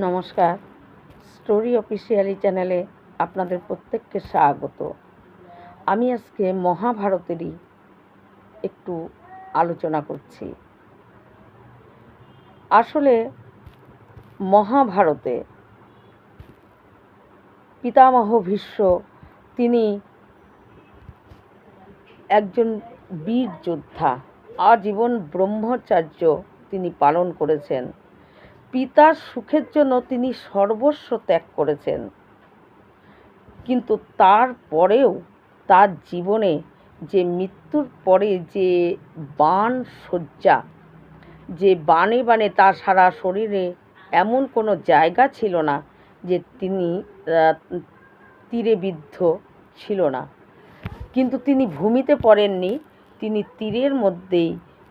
নমস্কার। Story officially চ্যানেলে আপনাদের প্রত্যেককে স্বাগত। আমি আজকে মহাভারতেরই একটু আলোচনা করছি। আসলে মহাভারতে পিতামহ ভীষ্ম, তিনি একজন বীর যোদ্ধা, আজীবন ব্রহ্মচার্য তিনি পালন করেছেন। পিতার সুখের জন্য তিনি সর্বস্ব ত্যাগ করেছেন। কিন্তু তারপরেও তার জীবনে যে মৃত্যুর পরে যে বাণ শয্যা, যে বাণে বাণে তার সারা শরীরে এমন কোনো জায়গা ছিল না যে তিনি তীরে বিদ্ধ ছিল না। কিন্তু তিনি ভূমিতে পড়েননি, তিনি তীরের মধ্যেই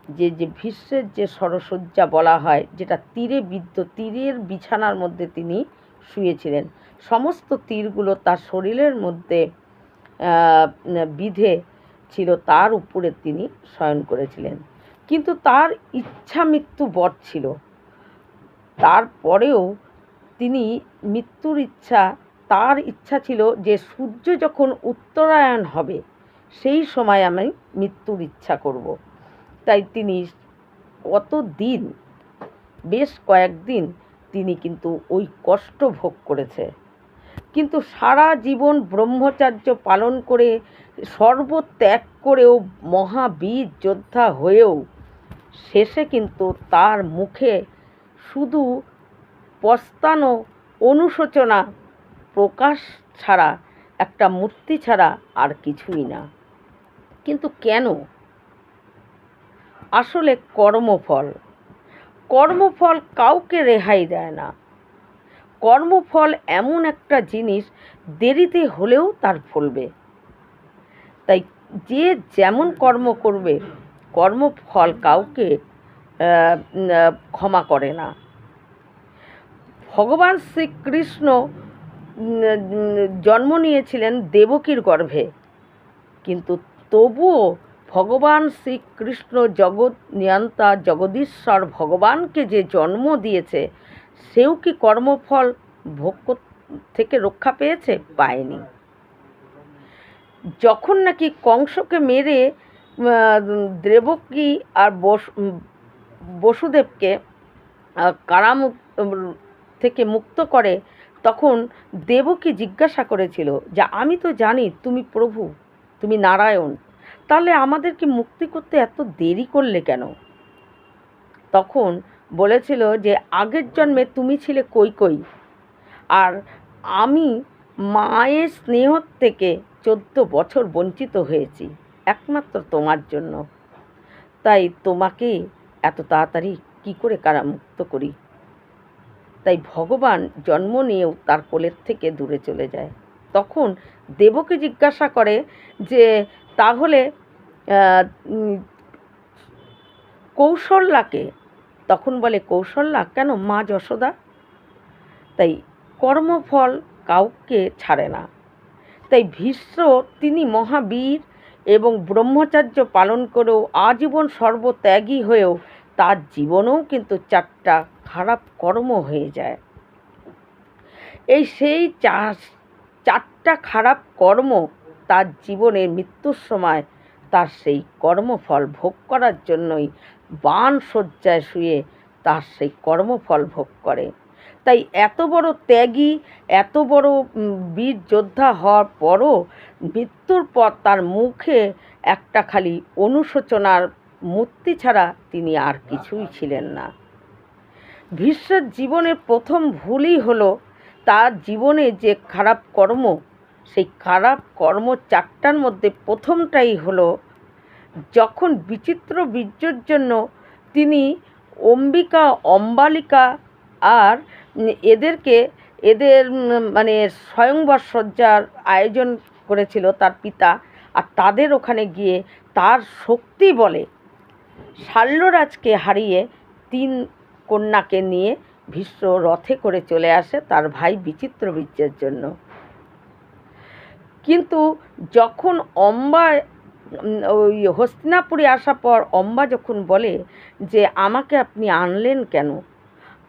যে যে ভীষ্মের যে সরসজ্জা বলা হয়, যেটা তীরে বিদ্ধ, তীরের বিছানার মধ্যে তিনি শুয়েছিলেন। সমস্ত তীরগুলো তার শরীরের মধ্যে বিধে ছিল, তার উপরে তিনি শয়ন করেছিলেন। কিন্তু তার ইচ্ছা মৃত্যু বট ছিল। তারপরেও তিনি মৃত্যুর ইচ্ছা, তার ইচ্ছা ছিল যে সূর্য যখন উত্তরায়ণ হবে, সেই সময় আমি মৃত্যুর ইচ্ছা করব। তাই তিনি কত দিন, বেশ কয়েকদিন তিনি কিন্তু ওই কষ্ট ভোগ করেছে। কিন্তু সারা জীবন ব্রহ্মচার্য পালন করে, সর্বত্যাগ করেও মহাবীর যোদ্ধা হয়েও শেষে কিন্তু তার মুখে শুধু পস্তানো অনুশোচনা প্রকাশ ছাড়া, একটা মূর্তি ছাড়া আর কিছুই না। কিন্তু কেন আসলে কর্মফল। কর্মফল কাউকে রেহাই দেয় না। কর্মফল এমন একটা জিনিস দেরিতে হলেও তার ফলবে। তাই যে যেমন কর্ম করবে, কর্মফল কাউকে ক্ষমা করে না। ভগবান শ্রীকৃষ্ণ জন্ম নিয়েছিলেন দেবকীর গর্ভে। কিন্তু তবুও ভগবান শ্রীকৃষ্ণ জগৎ নিয়ন্তা জগদীশ্বর ভগবানকে যে জন্ম দিয়েছে, সেও কি কর্মফল ভোগ থেকে রক্ষা পেয়েছে? পায়নি। যখন নাকি কংসকে মেরে দেবকী আর বসু, বসুদেবকে কারামুক, থেকে মুক্ত করে, তখন দেবকী জিজ্ঞাসা করেছিল যে, আমি তো জানি তুমি প্রভু, তুমি নারায়ণ তাহলে আমাদেরকে মুক্তি করতে এত দেরি করলে কেন? তখন বলেছিল যে, আগের জন্মে তুমি ছিলে কৈকই আর আমি মায়ের স্নেহ থেকে চোদ্দ বছর বঞ্চিত হয়েছি, একমাত্র তোমার জন্য। তাই তোমাকে এত তাড়াতাড়ি কি করে কারামুক্ত করি? তাই ভগবান জন্ম নিয়েও তার কোলের থেকে দূরে চলে যায়। তখন দেবকে জিজ্ঞাসা করে যে, তাহলে কৌশল্যাকে তখন বলে কৌশল্যা কেন? মা যশোদা। তাই কর্মফল কাউকে ছাড়ে না। তাই ভীষ্ম তিনি মহাবীর এবং ব্রহ্মচার্য পালন করেও আজীবন সর্বত্যাগী হয়েও তার জীবনেও কিন্তু চারটা খারাপ কর্ম হয়ে যায়। এই সেই চারটা খারাপ কর্ম তার জীবনের মৃত্যুর সময় তার সেই কর্মফল ভোগ করার জন্যই বান শয্যায় শুয়ে তার সেই কর্মফল ভোগ করে। তাই এত বড় ত্যাগী, এত বড় বীর যোদ্ধা হওয়ার পরও মৃত্যুর পর তার মুখে একটা খালি অনুশোচনার মূর্তি ছাড়া তিনি আর কিছুই ছিলেন না। ভীষ্মের জীবনের প্রথম ভুলই হলো তার জীবনে যে খারাপ কর্ম, সেই খারাপ কর্ম চারটার মধ্যে প্রথমটাই হলো যখন বিচিত্র বীর্যর জন্য তিনি অম্বিকা অম্বালিকা আর এদেরকে এদের মানে স্বয়ংবর সজ্জার আয়োজন করেছিল তার পিতা আর তাদের ওখানে গিয়ে তার শক্তি বলে শাল্যরাজকে হারিয়ে তিন কন্যাকে নিয়ে ভীষ্ম রথে করে চলে আসে তার ভাই বিচিত্র বীর্যের জন্য। কিন্তু যখন অম্বা উম, ওই হস্তিনাপুরে আসার পর অম্বা যখন বলে যে, আমাকে আপনি আনলেন কেন?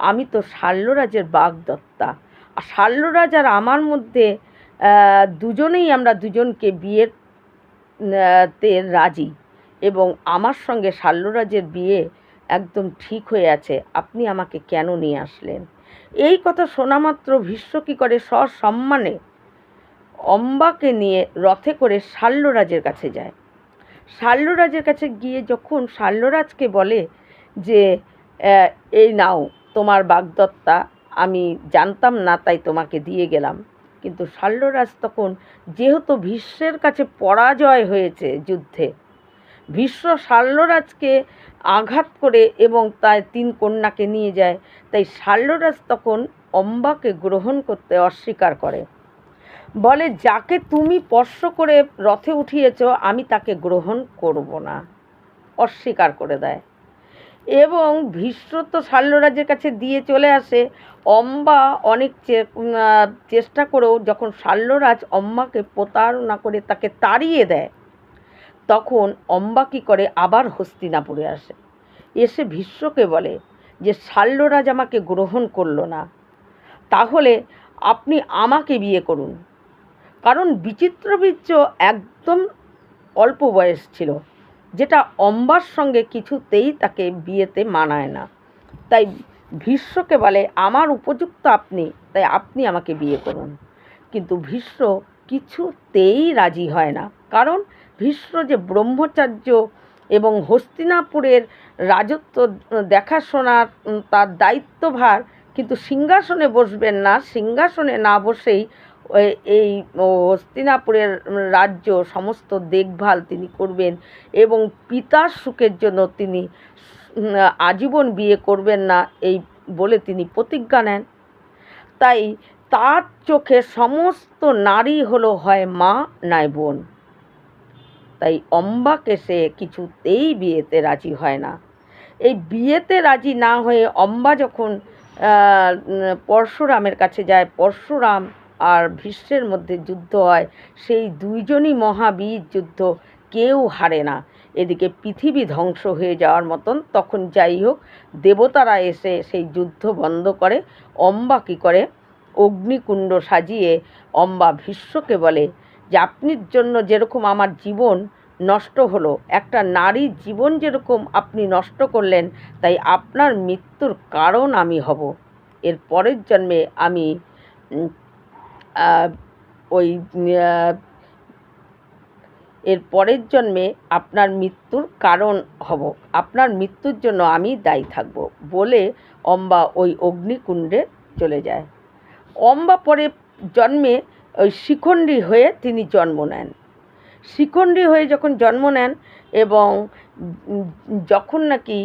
আমি তো শাল্যরাজের বাগদত্তা। আর শাল্যরাজ আর আমার মধ্যে দুজনেই আমরা দুজনকে বিয়ের তে রাজি। এবং আমার সঙ্গে শাল্যরাজের বিয়ে একদম ঠিক হয়ে আছে। আপনি আমাকে কেন নিয়ে আসলেন? এই কথা শোনা মাত্র ভীষ্ম কী করে সসম্মানে অম্বাকে নিয়ে রথে করে শাল্যরাজের কাছে যায়। শাল্যরাজের কাছে গিয়ে যখন শাল্যরাজকে বলে যে এই নাও, তোমার বাগদত্তা, আমি জানতাম না তাই তোমাকে দিয়ে গেলাম। কিন্তু শাল্যরাজ তখন যেহেতু ভীষ্মের কাছে পরাজয় হয়েছে যুদ্ধে, ভীষ্ম শাল্যরাজকে আঘাত করে এবং তার তিন কন্যাকে নিয়ে যায়, তাই শাল্যরাজ তখন অম্বাকে গ্রহণ করতে অস্বীকার করে। বলে, যাকে তুমি স্পর্শ করে রথে উঠিয়েছ, আমি তাকে গ্রহণ করব না। অস্বীকার করে দেয়। এবং ভীষ্ম তো শাল্যরাজের কাছে দিয়ে চলে আসে। অম্বা অনেক চেষ্টা করেও যখন শাল্যরাজ অম্বাকে প্রতারণা করে তাকে তাড়িয়ে দেয়, তখন অম্বা কী করে? আবার হস্তিনাপুরে আসে। এসে ভীষ্মকে বলে যে, শাল্যরাজ আমাকে গ্রহণ করল না। তাহলে আপনি আমাকে বিয়ে করুন। কারণ বিচিত্রবীর্য একদম অল্প বয়স ছিল, যেটা অম্বার সঙ্গে কিছুতেই তাকে বিয়েতে মানায় না। তাই ভীষ্মকে বলে, আমার উপযুক্ত আপনি, তাই আপনি আমাকে বিয়ে করুন। কিন্তু ভীষ্ম কিছুতেই রাজি হয় না, কারণ ভীষ্ম যে ব্রহ্মচার্য এবং হস্তিনাপুরের রাজত্ব দেখাশোনার তার দায়িত্বভার, কিন্তু সিংহাসনে বসবেন না, সিংহাসনে না বসেই এই হস্তিনাপুরের রাজ্য সমস্ত দেখভাল তিনি করবেন এবং পিতার সুখের জন্য তিনি আজীবন বিয়ে করবেন না এই বলে তিনি প্রতিজ্ঞা নেন। তাই তার চোখে সমস্ত নারী হলো হয় মা নয় বোন। তাই অম্বাকে সে কিছুতেই বিয়েতে রাজি হয় না। এই বিয়েতে রাজি না হয়ে অম্বা যখন পরশুরামের কাছে যায়, পরশুরাম আর ভীষ্মের মধ্যে যুদ্ধ হয়। সেই দুইজনই মহাবীর যুদ্ধ, কেউ হারে না। এদিকে পৃথিবী ধ্বংস হয়ে যাওয়ার মতন তখন যাই হোক, দেবতারা এসে সেই যুদ্ধ বন্ধ করে, অম্বা কী করে? অগ্নিকুণ্ড সাজিয়ে অম্বা ভীষ্মকে বলে, যে আপনির জন্য যেরকম আমার জীবন নষ্ট হলো, একটা নারীর জীবন যেরকম আপনি নষ্ট করলেন, তাই আপনার মৃত্যুর কারণ আমি হব। এর পরের জন্মে আমি ওই এর পরের জন্মে আপনার মৃত্যুর কারণ হব। আপনার মৃত্যুর জন্য আমি দায়ী থাকব বলে অম্বা ওই অগ্নিকুণ্ডে চলে যায়। অম্বা পরে জন্মে ওই শিখণ্ডী হয়ে তিনি জন্ম নেন। শিখণ্ডী হয়ে যখন জন্ম নেন এবং যখন নাকি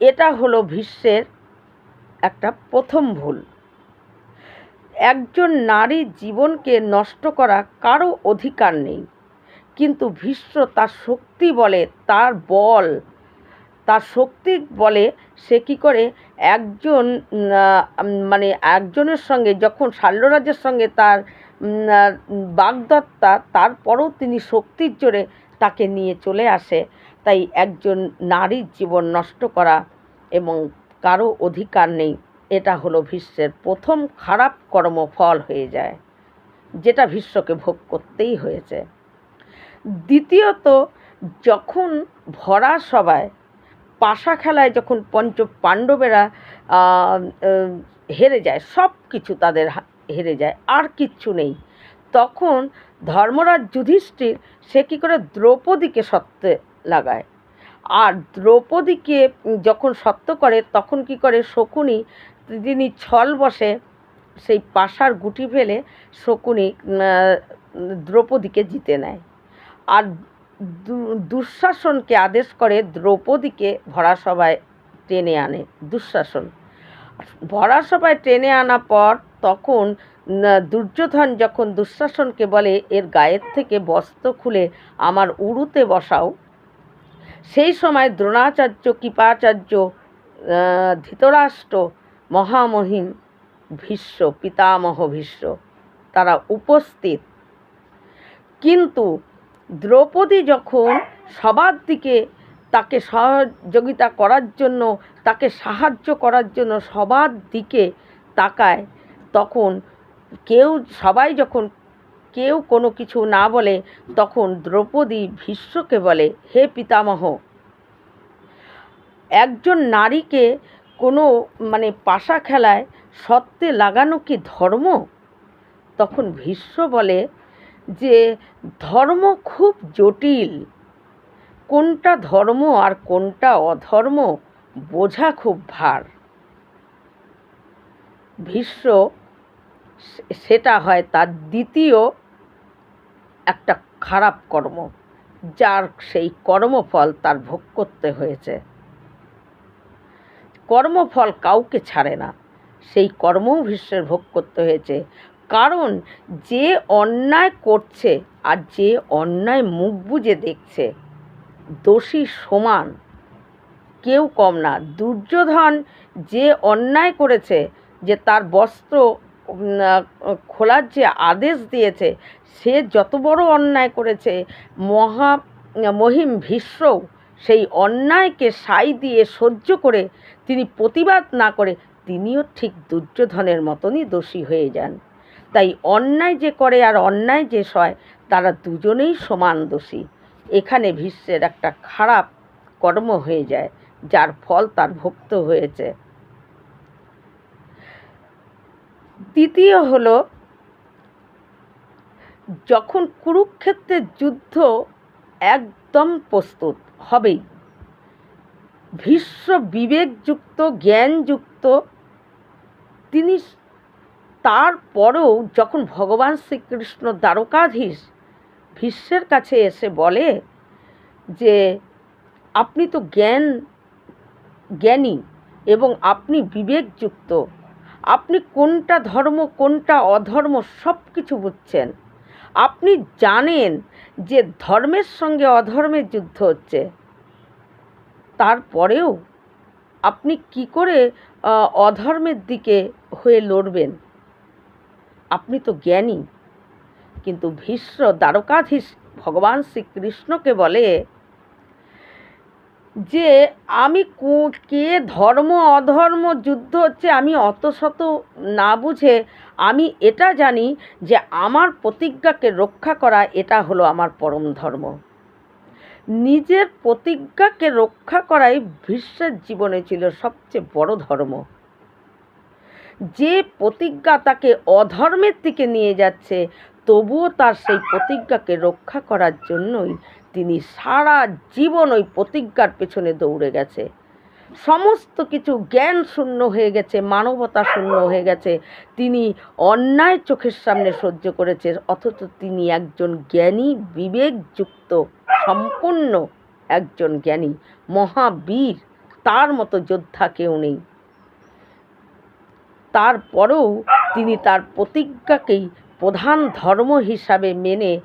এটা হলো ভীষ্মের একটা প্রথম ভুল একজন নারীর জীবনকে নষ্ট করা কারও অধিকার নেই। কিন্তু ভীষ্ম তার শক্তি বলে, তার বল, তার শক্তি বলে সে কী করে? একজন মানে একজনের সঙ্গে যখন শাল্যরাজের সঙ্গে তার বাগদত্তা, তারপরও তিনি শক্তির জোরে তাকে নিয়ে চলে আসে। তাই একজন নারীর জীবন নষ্ট করা এবং কারও অধিকার নেই। এটা হলো ভীষ্মের প্রথম খারাপ কর্মফল হয়ে যায়, যেটা ভীষ্মকে ভোগ করতেই হয়েছে। দ্বিতীয়ত, যখন ভরা সবায় পাশা খেলায় যখন পঞ্চ পাণ্ডবেরা হেরে যায়, সব কিছু তাদের হেরে যায়, আর কিচ্ছু নেই, তখন ধর্মরাজ যুধিষ্ঠির, সে কী করে দ্রৌপদীকে সত্যে লাগায়। আর দ্রৌপদীকে যখন সত্য করে, তখন কি করে শকুনি তিনি ছল বসে সেই পাশার গুটি ফেলে শকুনি দ্রৌপদীকে জিতে নেয়। আর দুঃশাসনকে আদেশ করে দ্রৌপদীকে ভরাসভায় টেনে আনে, দুঃশাসন। ভরাসভায় টেনে আনা পর তখন দুর্যোধন যখন দুঃশাসনকে বলে, এর গায়ের থেকে বস্ত্র খুলে আমার উড়ুতে বসাও। সেই সময় দ্রোণাচার্য, কৃপাচার্য ধৃতরাষ্ট্র মহামহিম ভীষ্ম, পিতামহ ভীষ্ম, তারা উপস্থিত। কিন্তু দ্রৌপদী যখন সবার দিকে তাকে সহযোগিতা করার জন্য, তাকে সাহায্য করার জন্য সবার দিকে তাকায়, তখন কেউ, সবাই যখন কেউ কোনো কিছু না বলে, তখন দ্রৌপদী ভীষ্মকে বলে, হে পিতামহ, একজন নারীকে কোনো মানে পাশা খেলায় সত্ত্বে লাগানো কি ধর্ম? তখন ভীষ্ম বলে যে, ধর্ম খুব জটিল। কোনটা ধর্ম আর কোনটা অধর্ম বোঝা খুব ভার। ভীষ্ম সেটা হয় তার দ্বিতীয় একটা খারাপ কর্ম, যার সেই কর্মফল তার ভোগ করতে হয়েছে। কর্মফল কাউকে ছাড়ে না। সেই কর্মও ভীষ্মের ভোগ করতে হয়েছে। কারণ যে অন্যায় করছে আর যে অন্যায় মুখ বুজে দেখছে, দোষী সমান কেউ কম না। দুর্যোধন যে অন্যায় করেছে, যে তার বস্ত্র খোলার যে আদেশ দিয়েছে, সে যত বড় অন্যায় করেছে, মহা, মহিম ভীষ্মও সেই অন্যায়কে সাই দিয়ে সহ্য করে তিনি প্রতিবাদ না করে তিনিও ঠিক দুর্যোধনের মতনই দোষী হয়ে যান। তাই অন্যায় যে করে আর অন্যায় যে সয়, তারা দুজনেই সমান দোষী। এখানে ভীষ্মের একটা খারাপ কর্ম হয়ে যায়, যার ফল তার ভুক্ত হয়েছে। দ্বিতীয় হলো, যখন কুরুক্ষেত্রের যুদ্ধ একদম প্রস্তুত হবেই ভীষ্ম বিবেকযুক্ত, জ্ঞানযুক্ত, তিনি তারপরেও যখন ভগবান শ্রীকৃষ্ণ দ্বারকাধীশ ভীষ্মের কাছে এসে বলে যে, আপনি তো জ্ঞান, জ্ঞানী এবং আপনি বিবেকযুক্ত। আপনি কোনটা ধর্ম, কোনটা অধর্ম সব কিছু বুঝছেন। আপনি জানেন যে ধর্মের সঙ্গে অধর্মের যুদ্ধ হচ্ছে। তারপরেও আপনি কি করে অধর্মের দিকে হয়ে লড়বেন? আপনি তো জ্ঞানী, কিন্তু ভীষ্ম দ্বারকাধীশ ভগবান শ্রীকৃষ্ণকে বলে যে আমি কো- ধর্ম, অধর্ম, যুদ্ধ হচ্ছে আমি অত শত না বুঝে আমি এটা জানি যে আমার প্রতিজ্ঞাকে রক্ষা করা এটা হলো আমার পরম ধর্ম। নিজের প্রতিজ্ঞাকে রক্ষা করাই ভীষ্মের জীবনে ছিল সবচেয়ে বড় ধর্ম। যে প্রতিজ্ঞা তাকে অধর্মের দিকে নিয়ে যাচ্ছে, তবুও তার সেই প্রতিজ্ঞাকে রক্ষা করার জন্যই তিনি সারা জীবন ওই প্রতিজ্ঞার পেছনে দৌড়ে গেছে। সমস্ত কিছু জ্ঞান শূন্য হয়ে গেছে, মানবতা শূন্য হয়ে গেছে। তিনি অন্যায় চোখের সামনে সহ্য করেছে, অথচ তিনি একজন জ্ঞানী, বিবেকযুক্ত, সম্পূর্ণ একজন জ্ঞানী, মহাবীর। তার মতো যোদ্ধা কেউ নেই। তারপরেও তিনি তার প্রতিজ্ঞাকেই প্রধান ধর্ম হিসাবে মেনে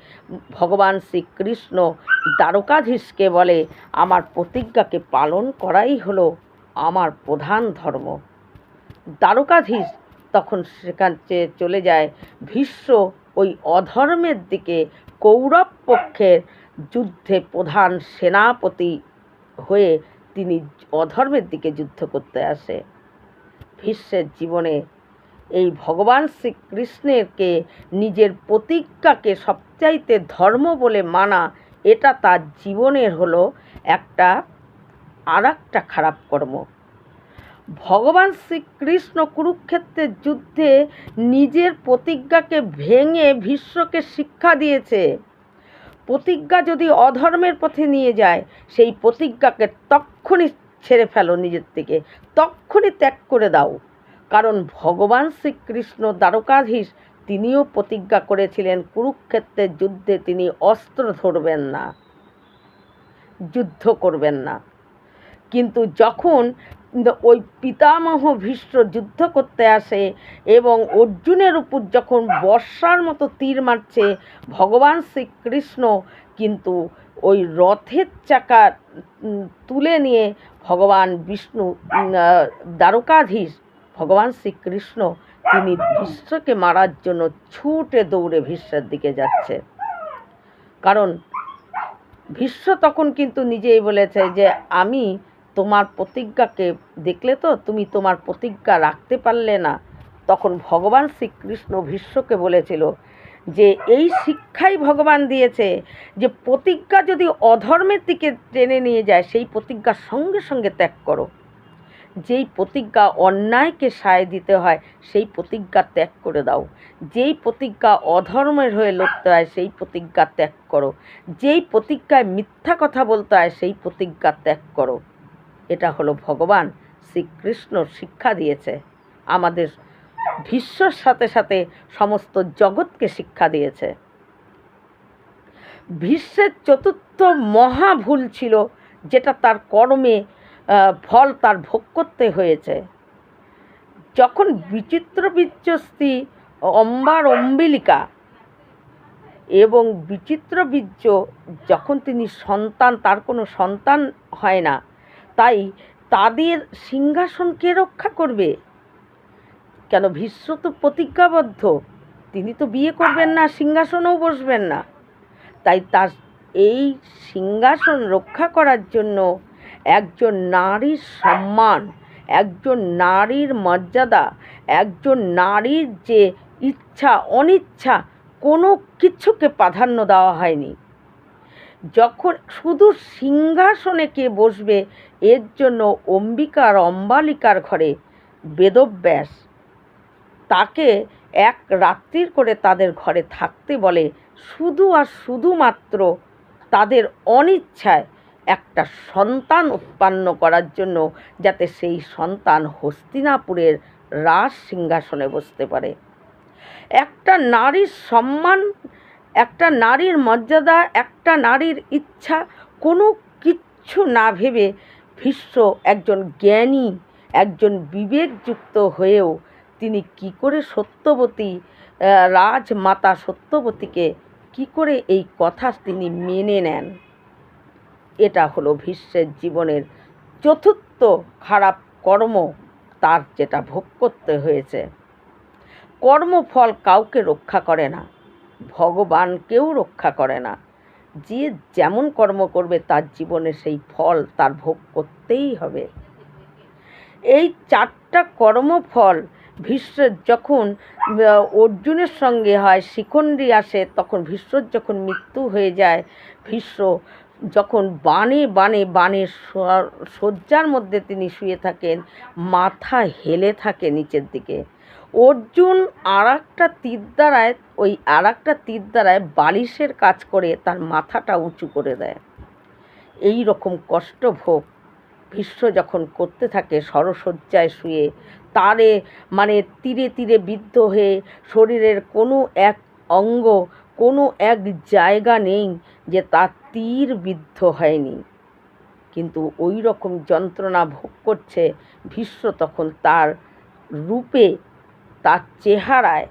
ভগবান শ্রীকৃষ্ণ দ্বারকাধীশকে বলে, আমার প্রতিজ্ঞাকে পালন করাই হলো আমার প্রধান ধর্ম। দ্বারকাধীশ তখন সেখান চলে যায়। ভীষ্ম ওই অধর্মের দিকে কৌরব পক্ষের যুদ্ধে প্রধান সেনাপতি হয়ে তিনি অধর্মের দিকে যুদ্ধ করতে আসে। ভীষ্মের জীবনে এই ভগবান শ্রীকৃষ্ণেরকে নিজের প্রতিজ্ঞাকে সবচাইতে ধর্ম বলে মানা এটা তার জীবনের হলো একটা আর একটা খারাপ কর্ম। ভগবান শ্রীকৃষ্ণ কুরুক্ষেত্রের যুদ্ধে নিজের প্রতিজ্ঞাকে ভেঙে ভীষ্মকে শিক্ষা দিয়েছে। প্রতিজ্ঞা যদি অধর্মের পথে নিয়ে যায়, সেই প্রতিজ্ঞাকে তক্ষণই ছেড়ে ফেলো নিজের থেকে তক্ষণই ত্যাগ করে দাও। কারণ ভগবান শ্রীকৃষ্ণ দ্বারকাধীশ তিনিও প্রতিজ্ঞা করেছিলেন, কুরুক্ষেত্রের যুদ্ধে তিনি অস্ত্র ধরবেন না, যুদ্ধ করবেন না। কিন্তু যখন ওই পিতামহ ভীষ্ম যুদ্ধ করতে আসে এবং অর্জুনের উপর যখন বর্ষার মতো তীর মারছে, ভগবান শ্রীকৃষ্ণ কিন্তু ওই রথের চাকা তুলে নিয়ে ভগবান বিষ্ণু দ্বারকাধীশ ভগবান শ্রীকৃষ্ণ তিনি ভীষ্মকে মারার জন্য ছুটে দৌড়ে ভীষ্মের দিকে যাচ্ছে। কারণ ভীষ্ম তখন কিন্তু নিজেই বলেছে যে, আমি তোমার প্রতিজ্ঞাকে দেখলে তো তুমি তোমার প্রতিজ্ঞা রাখতে পারলে না। তখন ভগবান শ্রীকৃষ্ণ ভীষ্মকে বলেছিল যে, এই শিক্ষাই ভগবান দিয়েছে যে, প্রতিজ্ঞা যদি অধর্মের দিকে টেনে নিয়ে যায়, সেই প্রতিজ্ঞা সঙ্গে সঙ্গে ত্যাগ করো। যেই প্রতিজ্ঞা অন্যায়কে সায় দিতে হয়, সেই প্রতিজ্ঞা ত্যাগ করে দাও। যেই প্রতিজ্ঞা অধর্মের হয়ে লড়তে হয়, সেই প্রতিজ্ঞা ত্যাগ করো। যেই প্রতিজ্ঞায় মিথ্যা কথা বলতে হয়, সেই প্রতিজ্ঞা ত্যাগ করো। এটা হলো ভগবান শ্রীকৃষ্ণ শিক্ষা দিয়েছে। আমাদের বিশ্বর সাথে সাথে সমস্ত জগৎকে শিক্ষা দিয়েছে। ভীষ্মের চতুর্থ মহাভুল ছিল, যেটা তার কর্মে ফল তার ভোগ করতে হয়েছে। যখন বিচিত্র বীর্যস্ত্রী অম্বার অম্বিলিকা এবং বিচিত্র বীর্য, যখন তিনি সন্তান, তার কোনো সন্তান হয় না, তাই তাদের সিংহাসন কে রক্ষা করবে। কেন ভীষ্ম তো প্রতিজ্ঞাবদ্ধ, তিনি তো বিয়ে করবেন না, সিংহাসনেও বসবেন না। তাই তার এই সিংহাসন রক্ষা করার জন্য একজন নারীর সম্মান, একজন নারীর মর্যাদা, একজন নারীর যে ইচ্ছা, অনিচ্ছা, কোনো কিছুকে প্রাধান্য দেওয়া হয়নি। যখন শুধু সিংহাসনে কে বসবে, এর জন্য অম্বিকার অম্বালিকার ঘরে বেদব্যাস, তাকে এক রাত্রির করে তাদের ঘরে থাকতে বলে, শুধু আর শুধুমাত্র তাদের অনিচ্ছায় একটা সন্তান উৎপন্ন করার জন্য যাতে সেই সন্তান হস্তিনাপুরের রাজ সিংহাসনে বসতে পারে। একটা নারীর সম্মান, একটা নারীর মর্যাদা, একটা নারীর ইচ্ছা, কোনো কিচ্ছু না ভেবে ভীষ্ম একজন জ্ঞানী, একজন বিবেকযুক্ত হয়েও তিনি কি করে সত্যবতী রাজমাতা সত্যবতীকে কি করে এই কথা তিনি মেনে নেন? এটা হলো ভীষ্মের জীবনের চতুর্থ খারাপ কর্ম, তার যেটা ভোগ করতে হয়েছে। কর্মফল কাউকে রক্ষা করে না, ভগবানকেও রক্ষা করে না। যে যেমন কর্ম করবে, তার জীবনে সেই ফল তার ভোগ করতেই হবে। এই চারটা কর্মফল ভীষ্মের যখন অর্জুনের সঙ্গে হয়, শিখণ্ডী আসে, তখন ভীষ্মর যখন মৃত্যু হয়ে যায়, ভীষ্ম যখন বানে বানে বানের শয্যার মধ্যে তিনি শুয়ে থাকেন, মাথা হেলে থাকে নিচের দিকে। অর্জুন আর একটা তীর দ্বারায় ওই আর একটা তীর দ্বারায় বালিশের কাজ করে তার মাথাটা উঁচু করে দেয়। এই রকম কষ্ট ভোগ ভীষ্ম যখন করতে থাকে সরসজ্জায় শুয়ে, তারে মানে তীরে তীরে বিদ্ধ হয়ে শরীরের কোনো এক অঙ্গ কোনো এক জায়গা নেই যে তার তীর বিদ্ধ হয়নি। কিন্তু ওই রকম যন্ত্রণা ভোগ করছে ভীষ্ম তখন তার রূপে, তার চেহারায়।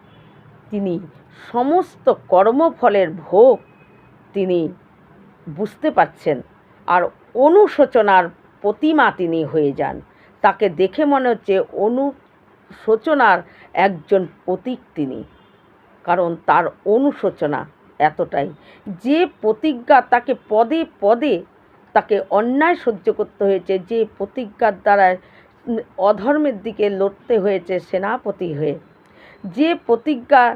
তিনি সমস্ত কর্মফলের ভোগ তিনি বুঝতে পারছেন আর অনুশোচনার প্রতিমা তিনি হয়ে যান। তাকে দেখে মনে হচ্ছে অনুশোচনার একজন প্রতীক তিনি। কারণ তার অনুশোচনা এতটাই। যে প্রতিজ্ঞা তাকে পদে পদে তাকে অন্যায় সহ্য করতে হয়েছে, যে প্রতিজ্ঞার দ্বারা অধর্মের দিকে লড়তে হয়েছে সেনাপতি হয়ে, যে প্রতিজ্ঞার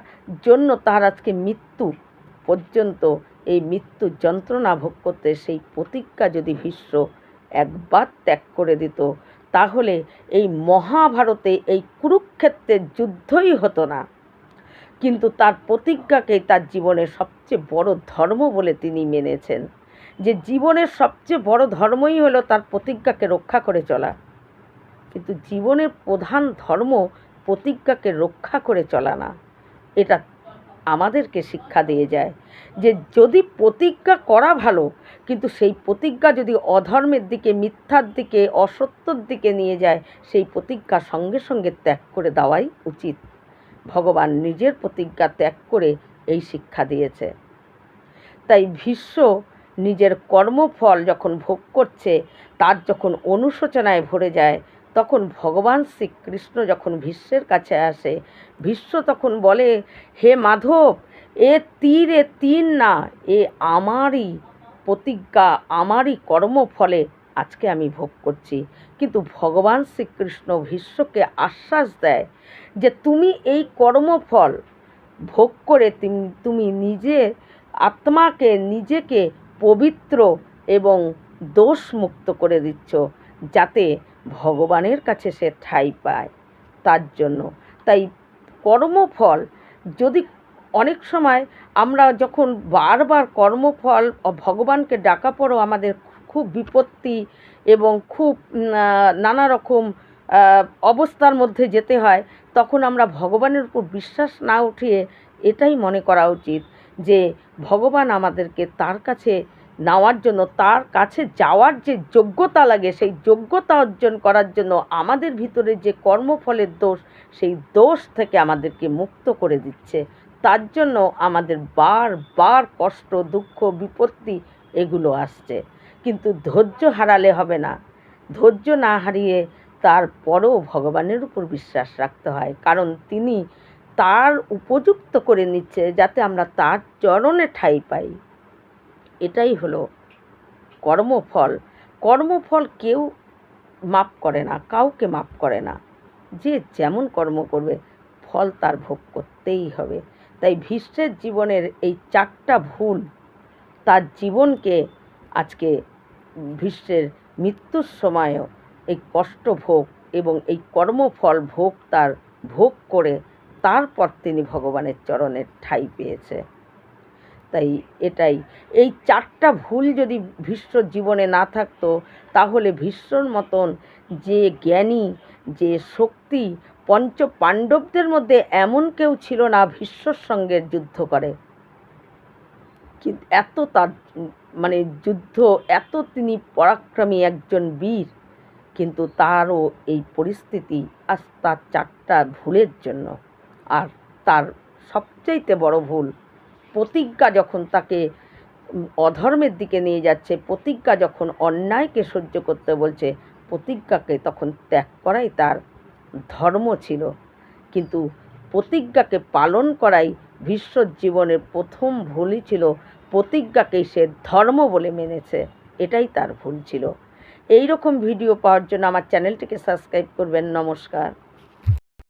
জন্য তার আজকে মৃত্যু পর্যন্ত, এই মৃত্যুর যন্ত্রণা ভোগ করতে সেই প্রতিজ্ঞা যদি ভীষ্ম একবার ত্যাগ করে দিত, তাহলে এই মহাভারতে এই কুরুক্ষেত্রের যুদ্ধই হতো না। কিন্তু তার প্রতিজ্ঞাকেই তার জীবনের সবচেয়ে বড় ধর্ম বলে তিনি মেনেছেন। যে জীবনের সবচেয়ে বড় ধর্মই হলো তার প্রতিজ্ঞাকে রক্ষা করে চলা। কিন্তু জীবনের প্রধান ধর্ম প্রতিজ্ঞাকে রক্ষা করে চলা না। এটা আমাদেরকে শিক্ষা দিয়ে যায় যে যদি প্রতিজ্ঞা করা ভালো, কিন্তু সেই প্রতিজ্ঞা যদি অধর্মের দিকে, মিথ্যার দিকে, অসত্যর দিকে নিয়ে যায়, সেই প্রতিজ্ঞা সঙ্গে সঙ্গে ত্যাগ করে দেওয়াই উচিত। ভগবান নিজের প্রতিজ্ঞা ত্যাগ করে এই শিক্ষা দিয়েছে। তাই ভীষ্ম নিজের কর্মফল যখন ভোগ করছে, তার যখন অনুশোচনায় ভরে যায়, তখন ভগবান শ্রীকৃষ্ণ যখন ভীষ্মের কাছে আসে, ভীষ্ম তখন বলে, হে মাধব, এ তীর এ তীর না, এ আমারই প্রতিজ্ঞা, আমারই কর্মফলে আজকে আমি ভোগ করছি। কিন্তু ভগবান শ্রীকৃষ্ণ ভীষ্মকে আশ্বাস দেয় যে তুমি এই কর্মফল ভোগ করে তুমি নিজে, আত্মাকে নিজেকে পবিত্র এবং দোষমুক্ত করে দিচ্ছ যাতে ভগবানের কাছে সে ঠাঁই পায় তার জন্য। তাই কর্মফল যদি অনেক সময় আমরা যখন বারবার কর্মফল, ভগবানকে ডাকা পড়ো, আমাদের খুব বিপত্তি এবং খুব নানা রকম অবস্থার মধ্যে যেতে হয়, তখন আমরা ভগবানের উপর বিশ্বাস না উঠিয়ে এটাই মনে করা উচিত যে ভগবান আমাদেরকে তার কাছে নেওয়ার জন্য, তার কাছে যাওয়ার যে যোগ্যতা লাগে, সেই যোগ্যতা অর্জন করার জন্য আমাদের ভিতরে যে কর্মফলের দোষ, সেই দোষ থেকে আমাদেরকে মুক্ত করে দিচ্ছে। তার জন্য আমাদের বার বার কষ্ট, দুঃখ, বিপত্তি এগুলো আসছে। কিন্তু ধৈর্য হারালে হবে না। ধৈর্য না হারিয়ে তারপরেও ভগবানের উপর বিশ্বাস রাখতে হয়। কারণ তিনি তার উপযুক্ত করে নিচ্ছে যাতে আমরা তার চরণে ঠাঁই পাই। এটাই হলো কর্মফল। কর্মফল কেউ মাপ করে না, কাউকে মাপ করে না। যে যেমন কর্ম করবে, ফল তার ভোগ করতেই হবে। তাই ভীষ্মের জীবনের এই চারটা ভুল তার জীবনকে আজকে ভীষ্মের মৃত্যুর সময়ও এই কষ্ট ভোগ এবং এই কর্মফল ভোগ তার ভোগ করে তারপর তিনি ভগবানের চরণের ঠাঁই পেয়েছে। তাই এটাই, এই চারটা ভুল যদি ভীষ্ম জীবনে না থাকতো, তাহলে ভীষ্মর মতন যে জ্ঞানী, যে শক্তি পঞ্চ পাণ্ডবদের মধ্যে এমন কেউ ছিল না ভীষ্মর সঙ্গে যুদ্ধ করে। এত তার মানে যুদ্ধ, এত তিনি পরাক্রমী একজন বীর, কিন্তু তারও এই পরিস্থিতি আজ তার চারটা ভুলের জন্য। আর তার সবচাইতে বড় ভুল, প্রতিজ্ঞা যখন তাকে অধর্মের দিকে নিয়ে যাচ্ছে, প্রতিজ্ঞা যখন অন্যায়কে সহ্য করতে বলছে, প্রতিজ্ঞাকে তখন ত্যাগ করাই তার ধর্ম ছিল। কিন্তু প্রতিজ্ঞাকে পালন করাই ভীষ্মর জীবনের প্রথম ভুলই ছিল প্রতিজ্ঞাকেই সে ধর্ম বলে মেনেছে। এটাই তার ভুল ছিল। এই রকম ভিডিও পাওয়ার জন্য আমার চ্যানেলটিকে সাবস্ক্রাইব করবেন। নমস্কার।